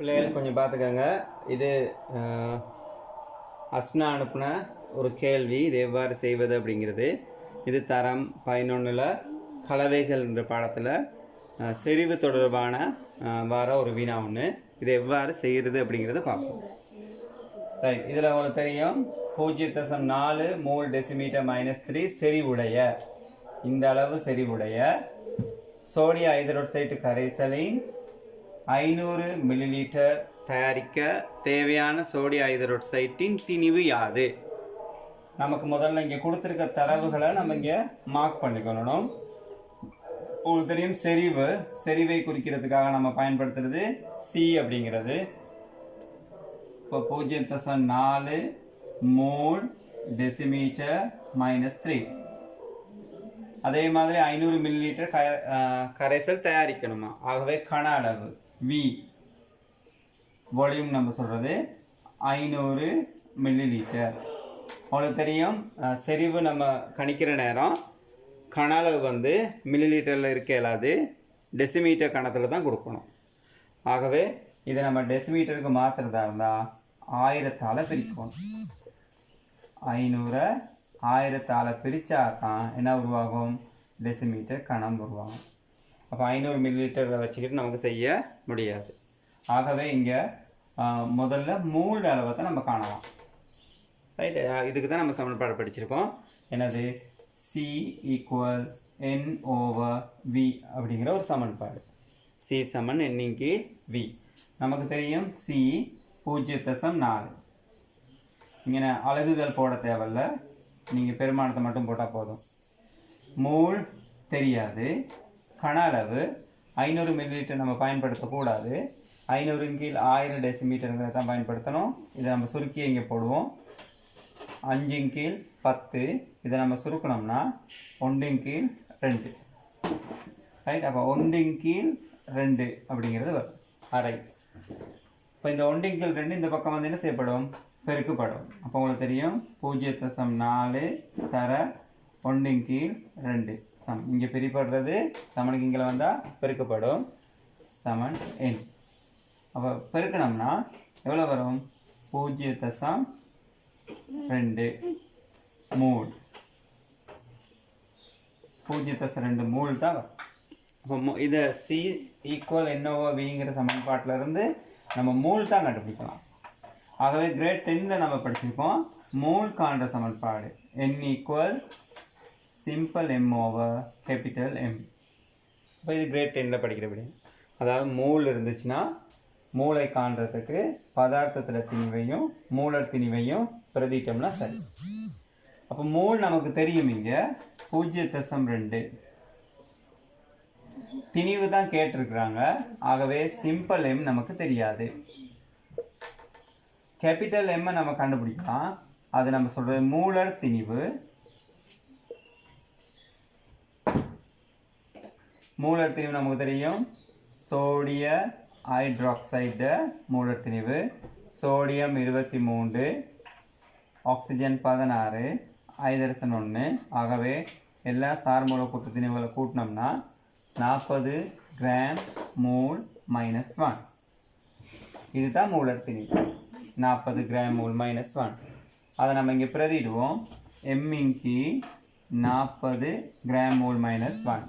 பிள்ளைகள் கொஞ்சம் பார்த்துக்கோங்க. இது அஸ்னா அனுப்புன ஒரு கேள்வி இது எவ்வாறு செய்வது அப்படிங்கிறது. இது தரம் பதினொன்றில் கலவைகள் என்ற பாடத்தில் செறிவு தொடர்பான வர ஒரு வினா ஒன்று இது எவ்வாறு செய்கிறது அப்படிங்கிறத பார்ப்போம். ரைட் இதில் உங்களுக்கு தெரியும். பூஜ்ஜிய தசம் நாலு மூல் டெசிமீட்டர் மைனஸ் த்ரீ செறிவுடைய இந்த அளவு செறிவுடைய சோடியம் ஹைதரோக்சைடு கரைசலின் ஐநூறு மில்லிலிட்டர் தயாரிக்க தேவையான சோடிய ஹைதரோக்சைட்டின் திணிவு யாது? நமக்கு முதல்ல இங்கே கொடுத்துருக்க தரவுகளை நம்ம இங்கே மார்க் பண்ணிக்கணும் உங்களுக்கு தெரியும் செறிவு. செறிவை குறிக்கிறதுக்காக நம்ம பயன்படுத்துறது சி அப்படிங்கிறது. இப்போ பூஜ்ஜியம் தசம் நாலு மூல் டெசிமீட்டர் மைனஸ் த்ரீ அதே மாதிரி ஐநூறு மில்லிலிட்டர் க கரைசல் தயாரிக்கணுமா? ஆகவே கன அளவு. வி வால்யூம் நம்ம சொல்கிறது ஐநூறு மில்லிலிட்டர் உங்களுக்கு தெரியும் செறிவு நம்ம கணிக்கிற நேரம். கன அளவு வந்து மில்லிலிட்டரில் இருக்க இல்லாது டெசிமீட்டர் கணத்தில் தான் கொடுக்கணும். ஆகவே இதை நம்ம டெசிமீட்டருக்கு மாற்றுறதா இருந்தால் ஆயிரத்தால் பிரிக்கணும். ஐநூறை ஆயிரத்தால் பிரித்தா தான் என்ன உருவாகும்? டெசிமீட்டர் கணம் உருவாகும். அப்போ ஐநூறு மில்லிலிட்டரில் வச்சுக்கிட்டு நமக்கு செய்ய முடியாது. ஆகவே இங்கே முதல்ல மூல் அளவை தான் நம்ம காணலாம். ரைட் இதுக்கு தான் நம்ம சமன்பாடு படிச்சிருக்கோம். எனது C equal N over V அப்படிங்கிற ஒரு சமன்பாடு. சி சமன் எண்ணிக்கு வி நமக்கு தெரியும் சி பூஜ்ஜிய தசம் நாலு. இங்கே அலகுகள் போட தேவையில்ல. நீங்கள் பெருமானத்தை மட்டும் போட்டால் போதும். மூல் தெரியாது. கன அளவு ஐநூறு மில்லிலிட்டர் நம்ம பயன்படுத்தக்கூடாது. ஐநூறு கீழ் ஆயிரம் டெசிமீட்டருங்கிறத தான் பயன்படுத்தணும். இதை நம்ம சுருக்கி இங்கே போடுவோம். அஞ்சின் கீழ் பத்து. இதை நம்ம சுருக்கணும்னா ஒன்றின் கீழ் ரெண்டு. ரைட் அப்போ ஒன்றின் கீழ் ரெண்டு அப்படிங்கிறது வரும். அரை. இப்போ இந்த ஒன்றின் கீழ் ரெண்டு இந்த பக்கம் வந்து என்ன செய்யப்படும்? பெருக்கப்படும் அப்போ உங்களுக்கு தெரியும். பூஜ்ஜிய தசம் நாலு தர ஒன்றின் கீழ் ரெண்டு. சம் இங்கே பிரிப்படுறது சமனுக்கு இங்கே வந்தால் பெருக்கப்படும். சமன் எண். அப்போ பெருக்கணும்னா எவ்வளோ வரும்? பூஜ்ஜிய தசம் ரெண்டு. மூல். பூஜ்ஜிய தசம் ரெண்டு மூல் தான் வரும். அப்போ இதை சி ஈக்குவல் என்னவோ விங்கிற சமன்பாட்டிலருந்து நம்ம மூல் தான் கண்டுபிடிக்கலாம். ஆகவே கிரேட் டென்னில் நம்ம படிச்சிருக்கோம். மூல் காண்ற சமன்பாடு. N equal simple M over capital M இப்போ இது கிரேட் டென்னில் படிக்கிறபடி அதாவது மூல் இருந்துச்சுன்னா மூளை காண்றதுக்கு பதார்த்தத்தில் திணிவையும் மூலர் திணிவையும் பிரதிட்டோம்னா சரி. அப்போ மூல் நமக்கு தெரியும் இங்கே. பூஜ்ஜிய தசம் ரெண்டு. திணிவு தான் கேட்டிருக்கிறாங்க. ஆகவே சிம்பிள் எம் நமக்கு தெரியாது. கேபிட்டல் எம்மை நம்ம கண்டுபிடிக்கலாம். அது நம்ம சொல்கிறது மூலர் திணிவு. மூலர் திணிவு நமக்கு தெரியும். சோடிய ஹைட்ராக்சைடு மூலர் திணிவு சோடியம் இருபத்தி மூன்று ஆக்சிஜன் பதினாறு ஐதரசன் ஒன்று. ஆகவே எல்லா சார்மூல கூட்டு திணிவுகளை கூட்டினோம்னா நாற்பது கிராம் மூல் மைனஸ் ஒன் இதுதான் மூலர் திணிவு நாற்பது கிராம் மூல் மைனஸ் ஒன் அதை நம்ம இங்கே பிரதிடுவோம் எம்மிங்கி நாற்பது கிராம் மூல் மைனஸ் ஒன்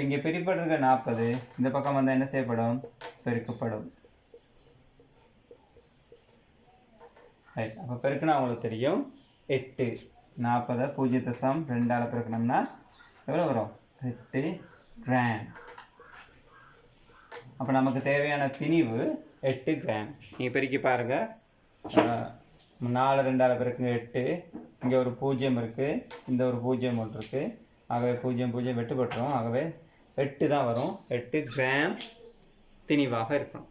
இப்போ இங்கே பிரிப்படுறதுக்கு நாற்பது இந்த பக்கம் வந்தால் என்ன செய்யப்படும்? பெருக்கப்படும். ரைட் அப்போ பெருக்குனா அவங்களுக்கு தெரியும். எட்டு நாற்பதை பூஜ்ஜிய தசம் ரெண்டால் பெருக்கணும்னா எவ்வளோ வரும்? எட்டு கிராம் அப்போ நமக்கு தேவையான திணிவு எட்டு கிராம் நீங்கள் பெருக்கி பாருங்கள் நாலு ரெண்டால் பிறகு எட்டு. இங்கே ஒரு பூஜ்ஜியம் இருக்குது இந்த ஒரு பூஜ்ஜியம் ஒன்று இருக்குது ஆகவே பூஜ்ஜியம் பூஜ்ஜியம் வெட்டுப்பட்டுரும். ஆகவே எட்டு தான் வரும். எட்டு கிராம் திணிவாக இருக்கணும்.